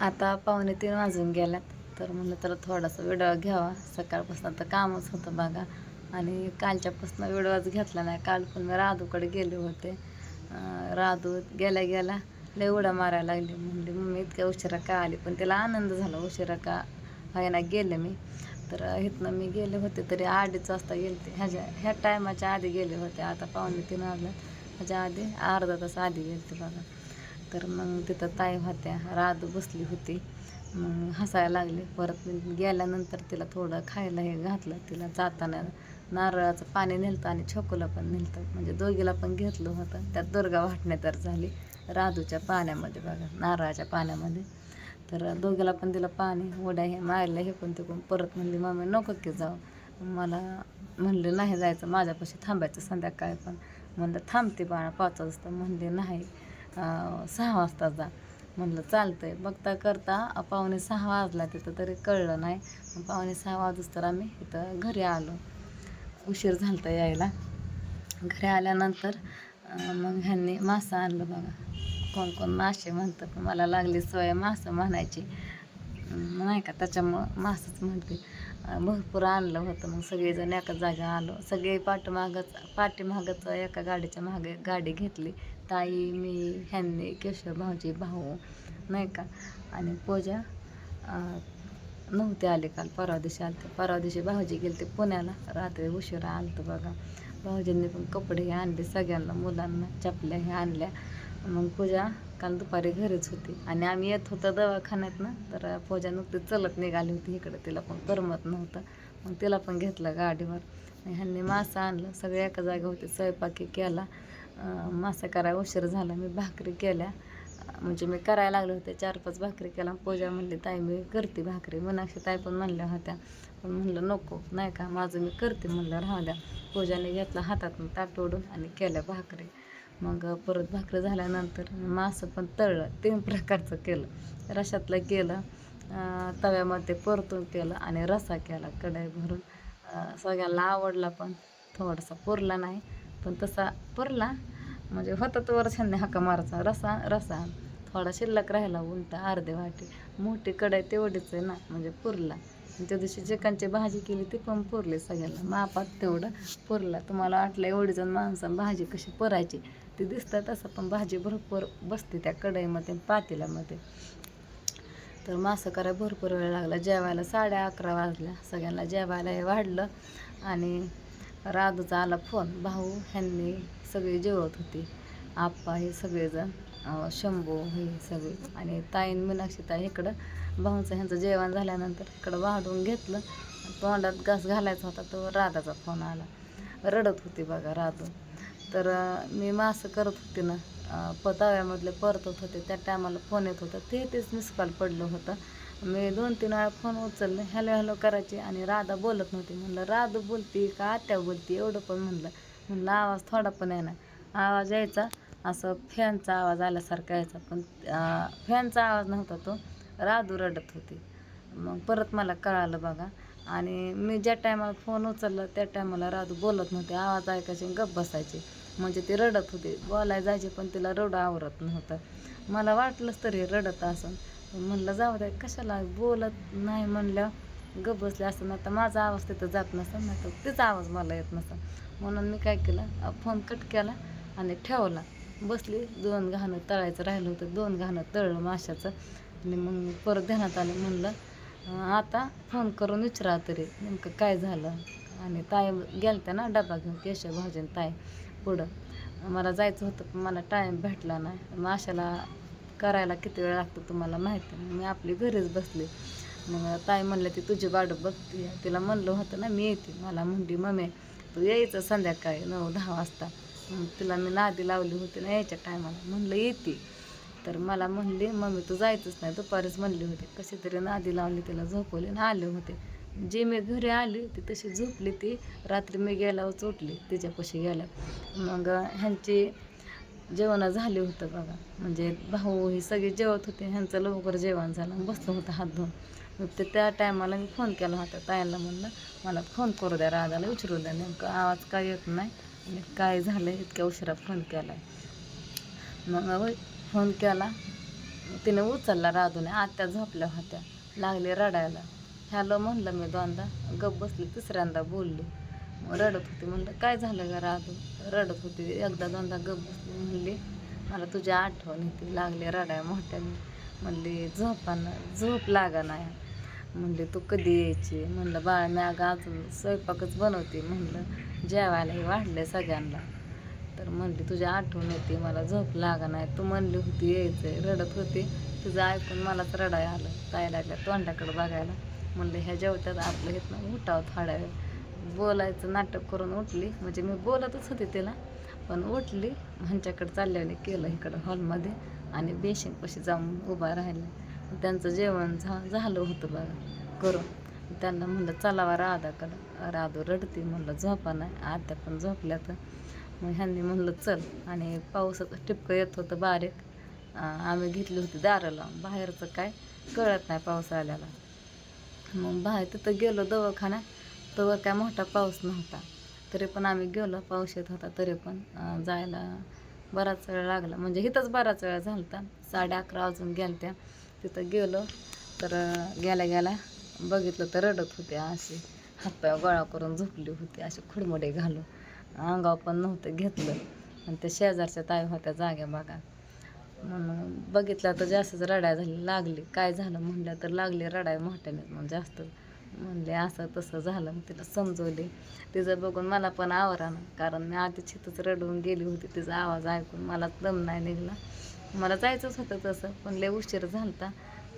आता पावणे तीन वाजून गेल्यात. तर म्हणलं तर थोडासा व्हिडिओ घ्यावा. सकाळपासून तर कामच होतं बघा. आणि कालच्यापासून व्हिडिओच घेतला नाही. काल पण मी राधूकडे गेले होते. राधू गेल्या गेल्या लय उड्या मारायला लागली. म्हणली मम्मी इतक्या उशिरा का आली? पण तिला आनंद झाला. उशिरा का व्हायना गेले मी. तर इथनं मी गेले होते तरी अडीच वाजता गेले ह्याच्या ह्या टायमाच्या आधी गेले होते. आता पावणे तीन वाजल्यात. ह्याच्या आधी अर्धा तास आधी गेले बघा. तर मग तिथं ताई होत्या राधू बसली होती. मग हसायला लागली. परत गेल्यानंतर तिला थोडं खायला हे घातलं. तिला जाताना नारळाचं पाणी नेलतं आणि छोकोला पण नेलतं. म्हणजे दोघीला पण घेतलं होतं. त्यात दुर्गा वाटणे तर झाली. राधूच्या पाण्यामध्ये बघा नारळाच्या पाण्यामध्ये. तर दोघीला पण तिला पाणी उड्या हे मारल्या हे पण तिकडून परत म्हणली मम्मी नको की जाऊ. मला म्हणले नाही जायचं माझ्यापाशी थांबायचं संध्याकाळी पण. म्हणलं थांबते बाळा पाच वाजता. म्हणले नाही. सहा वाजता जा. म्हणलं आहे बघता करता पावणे सहा वाजला तिथं तरी कळलं नाही. पावणे सहा वाजूस तर आम्ही इथं घरी आलो. उशीर झालता यायला. घरी आल्यानंतर मग ह्यांनी मासं आणलं बघा. कोण कोण मासे म्हणतं पण मला लागली सवय मासं म्हणायची. नाही का त्याच्यामुळं मासंच म्हणते. भरपूर आणलं होतं. मग सगळेजण एका जागा आलो. सगळे पाठीमागच पाठीमागच एका गाडीच्या मागे गाडी घेतली. ताई मी ह्यांनी केशव भाऊजी भाऊ नाही का? आणि पूजा नव्हते आले काल परवा दिवशी आलते. परवा दिवशी भाऊजी गेले ते पुण्याला. रात्री उशिरा आलतं बघा. भाऊजींनी पण कपडे हे आणले सगळ्यांना मुलांना चपल्या हे आणल्या. मग पूजा काल दुपारी घरीच होती. आणि आम्ही येत होतो दवाखान्यात ना तर पूजा नुकतीच चलत निघाली होती इकडं. तिला पण करमत नव्हतं. मग तिला पण घेतलं गाडीवर. ह्यांनी मासा आणलं. सगळे एका जागा होते स्वयंपाकी केला. मासा करायला उशीर झाला. मी भाकरी केल्या. म्हणजे मी करायला लागले होते. चार पाच भाकरी केला पूजा म्हणली ताई मी करते भाकरी. मनाक्षी ताई पण म्हणल्या होत्या. पण म्हणलं नको नाही का? माझं मी करते. म्हणलं राहू द्या. पूजाने घेतला हातात ताट ओढून आणि केल्या भाकरी. मग परत भाकरी झाल्यानंतर मासं पण तळलं. तीन प्रकारचं केलं. रशातलं केलं तव्यामध्ये परतून केलं आणि रसा केला कढई भरून. सगळ्यांना आवडला पण थोडासा पुरला नाही. पण तसा पुरला म्हणजे होता तो वर्षांनी हाका मारायचा. रसा रसा. थोडा शिल्लक राहिला उलटा अर्धे वाटे. मोठी कढई तेवढीच आहे ना म्हणजे पुरला. त्या दिवशी चिकनची भाजी केली ती पण पुरली सगळ्यांना. मापात तेवढं पुरला. तुम्हाला वाटलं एवढी जण माणसं भाजी कशी पुरायची? ती दिसतात तसं पण भाजी भरपूर बसते त्या कढईमध्ये पातेल्यामध्ये. तर मासं करायला भरपूर वेळ लागला. जेवायला साडे अकरा वाजल्या. सगळ्यांना जेवायला हे वाढलं. आणि राधूचा आला फोन. भाऊ ह्यांनी सगळे जेवत होते. आप्पा हे सगळेजण शंभू हे सगळे आणि ताईन मीनाक्षी ताई इकडं. भाऊचं ह्यांचं जेवण झाल्यानंतर इकडं वाढून घेतलं. तोंडात घास घालायचा होता तो राधाचा फोन आला. रडत होती बघा राधू. तर मी मासं करत होते ना अं, प तव्यामधले परतत होते. त्या टायमाला फोन येत होता. ते तेच मिस कॉल पडलं होतं. मी दोन तीन वेळा फोन उचलले हॅलो हॅलो करायचे आणि राधा बोलत नव्हती. म्हणलं राधू बोलती का? आत्या बोलती? एवढं पण म्हणलं. म्हणलं आवाज थोडा पण आहे ना आवाज यायचा असं फॅनचा आवाज आल्यासारखा यायचा. पण फॅनचा आवाज नव्हता तो. राधू रडत होती. मग परत मला कळालं बघा. आणि मी ज्या टायमाला फोन उचलला त्या टायमाला राधू बोलत नव्हते. आवाज ऐकायचे गप्प बसायचे. म्हणजे ती रडत होती. बोलायला जायचे पण तिला रडू आवरत नव्हतं. मला वाटलंच तरी रडत असं म्हणलं जाऊ द्या कशाला बोलत नाही म्हणलं. ग बसले असं ना तर माझा आवाज तिथं जात नसतं नाही तर तिचा आवाज मला येत नसतं. म्हणून मी काय केलं फोन कट केला आणि ठेवला. बसली दोन घाणं तळायचं राहिलं होतं दोन घाणं तळलं माशाचं आणि मग परत ध्यानात आलं म्हणलं आता फोन करून विचारा तरी नेमकं काय झालं? आणि ताई गेलत्या ना डबा घेऊन केशव भाऊजीन ताई पुढं. मला जायचं होतं पण मला टाईम भेटला नाही. माशाला करायला किती वेळ लागतो तुम्हाला माहिती नाही. मी आपली घरीच बसले. मग ताई म्हणलं ती तुझी वाट बघते तिला म्हणलं होतं ना मी येते. मला म्हणली मम्मी तू यायचं संध्याकाळी नऊ दहा वाजता. तिला मी नादी लावली होती ना यायच्या टायमाला. म्हणलं येते. तर मला म्हणली मम्मी तू जायचंच नाही. दुपारीच म्हणली होती. कशी तरी नादी लावली तिला झोपवली आणि आले होते. जे मी घरी आली ती तशी झोपली ती. रात्री मी गेल्यावर उठली तिच्यापाशी गेल्या. मग ह्यांची जेवण झाले होतं बघा. म्हणजे भाऊ हे सगळे जेवत होते ह्यांचं लवकर जेवण झालं बसलं होतं हात धुवून. मग ते त्या टायमाला मी फोन केला होता ताईला म्हणलं मला फोन करू द्या राधाला विचारू द्या नेमकं आवाज काय येत नाही आणि काय झालं इतक्या उशिरा फोन केला आहे मग फोन केला. तिने उचलला राधूने आत्या झोपल्या होत्या लागले रडायला. ह्यालो म्हणलं मी दोनदा गप बसली तिसऱ्यांदा बोलली. रडत होती. म्हणलं काय झालं का राधू रडत होती. एकदा दोनदा गप म्हणली मला तुझी आठवण येते. लागले रडाय मोठ्याने म्हणली झोपांना झोप लागा नाही म्हणले तू कधी यायची? म्हणलं बाळ मी अगं अजून स्वयंपाकच बनवते. म्हणलं जेवायलाही वाढले सगळ्यांना. तर म्हणली तुझी आठवण येते. मला झोप लागा नाही तू म्हणली होती यायचं रडत होती. तुझं ऐकून मलाच रडाय आलं. काय लागलं तोंडाकडं बघायला. म्हणलं ह्या जेवत्यात आपलं इथनं उठाव थोड्या वेळ बोलायचं नाटक करून उठली. म्हणजे मी बोलतच होते तिला पण उठली. ह्यांच्याकडे चालल्याने केलं इकडं हॉलमध्ये आणि बेशिंगपाशी जाऊन उभा राहिला. त्यांचं जेवण झा झालं होतं बघा. करून त्यांना म्हणलं चलावा राधाकडं. राधू रडती म्हणलं झोपा नाही आत्या पण झोपल्या तर. मग ह्यांनी म्हणलं चल. आणि पावसाचं टिपकं येत होतं बारीक. आम्ही घेतली होती दाराला. बाहेरचं काय कळत नाही पाऊस आल्याला. मग बाहेर तिथं गेलो दवाखान्यात. तेव्हा काय मोठा पाऊस नव्हता. तरी पण आम्ही गेलो पाऊस येत होता तरी पण जायला बराच वेळ लागला. म्हणजे इथंच बराच वेळ झाला होता साडे अकरा वाजून त्या तिथं गेलो तर गेल्या गेल्या बघितलं तर रडत होते अशी हातपाय गोळा करून झोपली होती असे खुडमोडे घालून. अंगाव पण नव्हतं घेतलं. आणि त्या शेजारच्या ताई होत्या जाग्या बघा. म्हणून बघितलं तर जास्तच रडाय झाली लागली. काय झालं म्हणलं तर लागली रडाय मोठ्याने मग जास्त. म्हणले असं तसं झालं. मग तिला समजवले. तिचं बघून मला पण आवरानं कारण मी आधी छितच रडून गेली होती. तिचा आवाज ऐकून मला दम नाही निघला. मला जायचंच होतं तसं पण लय उशीर झालता.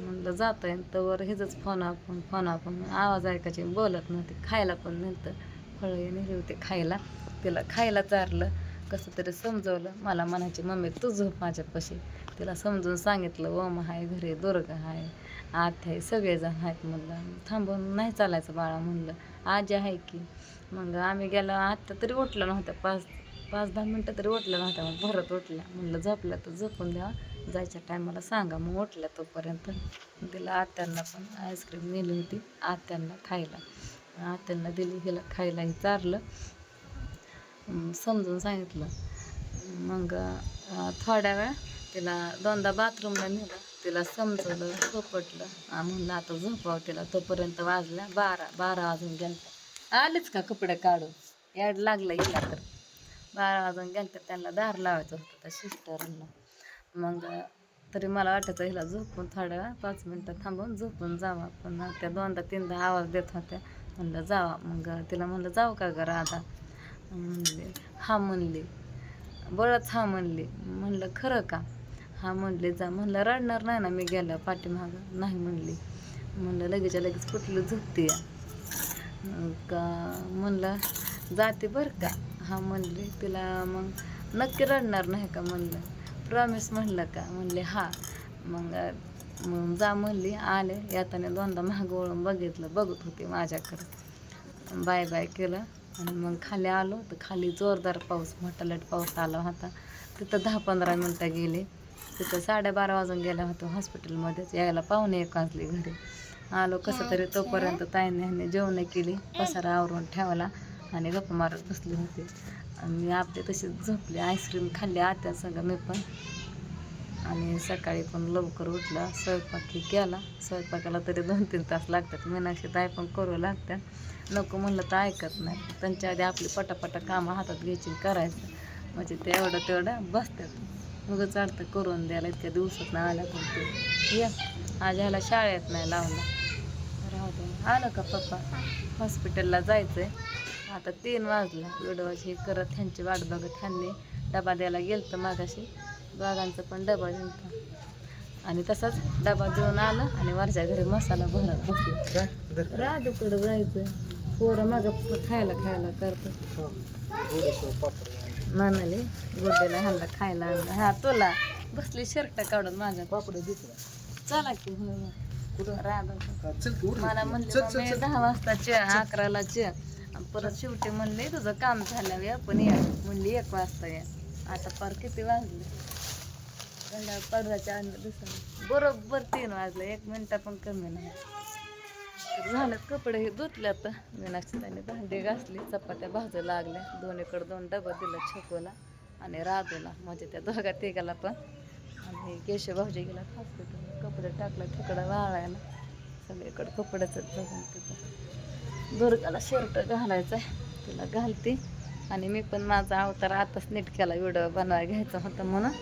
म्हणलं जात आहे तर हेच फोन आपण फोन आपण आवाज ऐकायचे. बोलत नव्हते. खायला पण नव्हतं. फळं नेली होते खायला. तिला खायला चारलं. कसं तरी समजवलं. मला म्हणायची मम्मी तू झोप माझ्यापाशी. तिला समजून सांगितलं ओम आहे घरी दुर्गा आहे. आत्या आहे सगळेजण आहेत म्हणलं. थांबून नाही चालायचं बाळा म्हणलं. आजी आहे की. मग आम्ही गेलो आत्या तरी उठलं नव्हत्या. पाच पाच दहा मिनटं तरी उठलं नव्हत्या. मग भरत उठल्या. म्हणलं झोपल्या तर झोपून द्या. जायच्या टायमाला सांगा मग उठल्या तोपर्यंत. तिला आत्यांना पण आईस्क्रीम नेली होती. आत्यांना खायला. आत्यांना दिली हिला खायलाही चारलं. समजून सांगितलं. मग थोड्या वेळ तिला दोनदा बाथरूमला नेलं. तिला समजवलं झोपटलं. म्हणलं आता झोपावं तिला. तोपर्यंत वाजल्या बारा बारा वाजून गेलं आलेच का कपडे काढून? याड लागलं हिला तर. बारा वाजून गेलं तर त्यांना दार लावायचं होतं त्या सिस्टरला मग तरी मला वाटायचं हिला झोपून थोड्या वेळा पाच मिनटं थांबून झोपून जावा. पण त्या दोनदा तीनदा आवाज देत होत्या. म्हणलं जावा. मग तिला म्हणलं जाऊ का गं आता म्हणले हा म्हणले. बरंच हा म्हणली. म्हणलं खरं का? हा म्हणले जा. म्हणलं रडणार नाही ना मी गेलं पाठीमागं. नाही म्हणली. म्हणलं लगेचच्या लगेच कुठलं झोपते या? का? म्हणलं जाते बरं का. हा म्हणली. तिला मग नक्की रडणार नाही का? म्हणलं. प्रॉमिस म्हणलं का? म्हणले हा. मग मग जा म्हणली आले. येताना दोनदा मागं वळून बघितलं बघत होते माझ्याकडं. बाय बाय केलं. आणि मग खाली आलो तर खाली जोरदार पाऊस मोठा लट पाऊस आला होता. तिथं दहा पंधरा मिनटं गेले. तिथं साडेबारा वाजून गेल्या होत्या हॉस्पिटलमध्येच. यायला पाहुणे एक वाजली घरी. आलो कसं तरी तोपर्यंत ताईने ह्याने जेवण केली. पसारा आवरून ठेवला आणि गप्पा मारत बसली होती. आणि मी आपली तशीच झोपली. आईस्क्रीम खाल्ली आत्या सगळं मी पण. आणि सकाळी पण लवकर उठला स्वयंपाकी केला. स्वयंपाकाला तरी दोन तीन तास लागतात. मीनाक्षी ताई पण करू लागतात नको म्हणलं तर ऐकत नाही. त्यांच्या आधी आपली पटापटा कामं हातात घ्यायची करायचं. म्हणजे ते एवढं तेवढं बसतात. मग चालतं करून द्यायला इतक्या दिवसात ना आल्या पण ते. या. आज ह्याला शाळेत नाही लावला. राहू दे. आलं का पप्पा? हॉस्पिटलला जायचं आहे आता तीन वाजला. विडवाची करत ह्यांची वाट बघत ह्यांनी डबा द्यायला गेलं तर मागाशी. बागांचा पण डबा दिलता आणि तसाच डबा देऊन आलं आणि वरच्या घरी मसाला भरत बसलो. राजूकडं जायचं पोरं मागं खायला खायला करतं म्हणाले गुड्डेला ह्यांना खायला आणलं. हा तुला बसली शर्ट काढून माझ्या पापड चला की. राधा. मला म्हणले दहा वाजता चहा अकराला आणि परत शेवटी म्हणले तुझं काम झालं या पण या. म्हणली एक वाजता या. आता पार किती वाजले? गंडा पडदाच्या अन्न दुसरा बरोबर तीन वाजलं एक मिनटा पण कमी नाही. तर झालं कपडे हे धुतल्यात. मीनाक्षी भांडी घासली चपात्या भाजू लागल्या. दोन्हीकडे दोन डबा दिला छकोला आणि राधूला म्हणजे त्या दोघा तिघाला पण. आणि केशव भाऊजी गेला हॉस्पिटल कपडे टाकला तिकडं वाळायला. सगळीकडे कपड्याचं बघून तिथं. दुर्गाला शर्ट घालायचा आहे तिला घालते. आणि मी पण माझा अवतार आताच नीट केला व्हिडिओ बनवायला घ्यायचा होता म्हणून.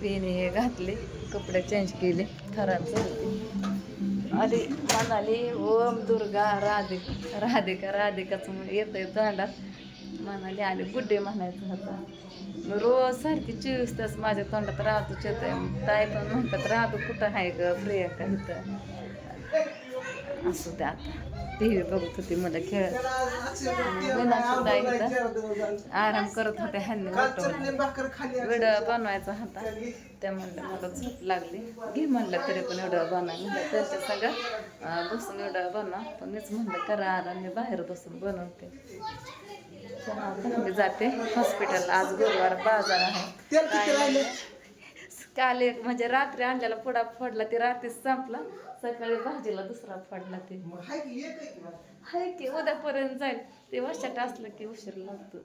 तिने हे घातले कपडे चेंज केले खराब झाले आली म्हणाली ओम दुर्गा राधिका राधिका राधिकाच आहे तोंडात म्हणाले आले गुड्डे म्हणायचं होता रोज सारखी चोवीस तास माझ्या तोंडात राहतोच येतंय. ताई पण म्हणतात राहतो कुठं आहे ग प्रियंका इथं? असू द्या आता. टी व्ही बघत होती मला खेळ. सुद्धा इथं आराम करत होते ह्यांनी मोठं व्हिडिओ बनवायचा होता. त्या म्हणलं मला झोप लागली. घे म्हणलं तरी पण व्हिडिओ बनवा. म्हणलं त्यांच्या सगळं बसून व्हिडिओ बनवा. पण मीच म्हणलं करा आराम मी बाहेर बसून बनवते. मी जाते. हॉस्पिटल आज गुरुवार बाजार आहे. काल एक म्हणजे रात्री आणलेला पुडा फोडला ते रात्रीच संपला. सकाळी भाजीला दुसरा फोडला ते. हाय की उद्यापर्यंत जाईल. ते वर्षात असलं की उशीर लागतो.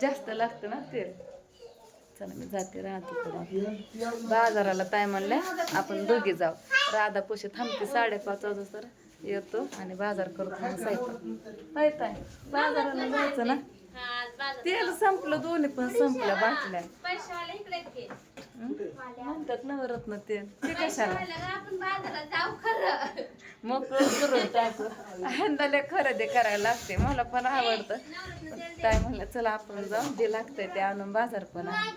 जास्त लागतं ना तेल चला मी जाते राहतो बाजाराला ताय म्हणलं आपण दोघी जाऊ. राधा पोशी थांबते साडेपाच वाजता तर येतो आणि बाजार करतो होय ताय बाजाराला जायचं ना? तेल संपलं दोन्ही पण संपल्या बाटल्या. म्हणतात नवरत्न तेल ते. कशाला? मग करून टाकू. ह्यांना खरेदी करायला लागते. मला पण आवडतं. काय म्हणलं चला आपण जाऊ. जे लागतंय ते आणून बाजार पण आहे